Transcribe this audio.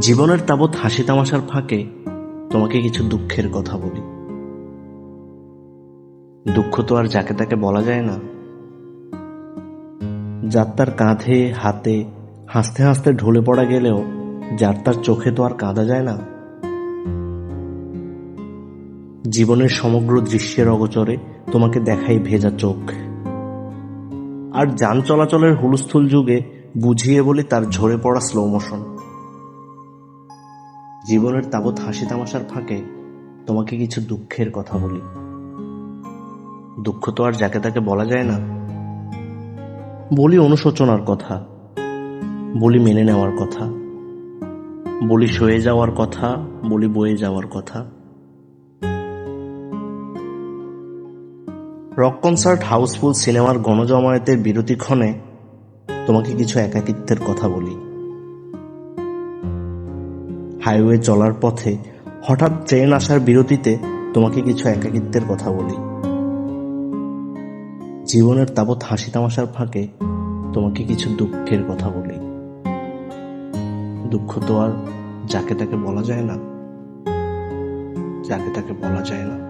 জীবনের তাবৎ হাসি তামাশার ফাঁকে তোমাকে কিছু দুঃখের কথা বলি। দুঃখ তো আর যাকে তাকে বলা যায় না। যার তার কাঁধে, হাতে, হাসতে হাসতে ঢলে পড়া গেলেও যার তার চোখে তো আর কাঁদা যায় না। জীবনের সমগ্র দৃশ্যের অগোচরে তোমাকে দেখাই ভেজা চোখ। আর যান চলাচলের হুলস্থুল যুগে বুঝিয়ে বলি তার ঝরে পড়া স্লো মোশন জীবনের তাবৎ হাসি তামাশার ফাঁকে তোমাকে কিছু দুঃখের কথা বলি। দুঃখ তো আর যাকে তাকে বলা যায় না। বলি অনুশোচনার কথা, বলি মেনে নেওয়ার কথা, বলি সয়ে যাওয়ার কথা, বলি বয়ে যাওয়ার কথা। রক কনসার্ট, হাউসফুল সিনেমার গণজমায়েতের বিরতিক্ষণে তোমাকে কিছু একাকিত্বের কথা বলি। হাইওয়ে চলার পথে হঠাৎ ট্রেন আসার বিরতিতে তোমাকে কিছু একাকিত্বের কথা বলি। জীবনের তাবৎ হাসি তামাশার ফাঁকে তোমাকে কিছু দুঃখের কথা বলি। দুঃখ তো আর যাকে তাকে বলা যায় না, যাকে তাকে বলা যায় না।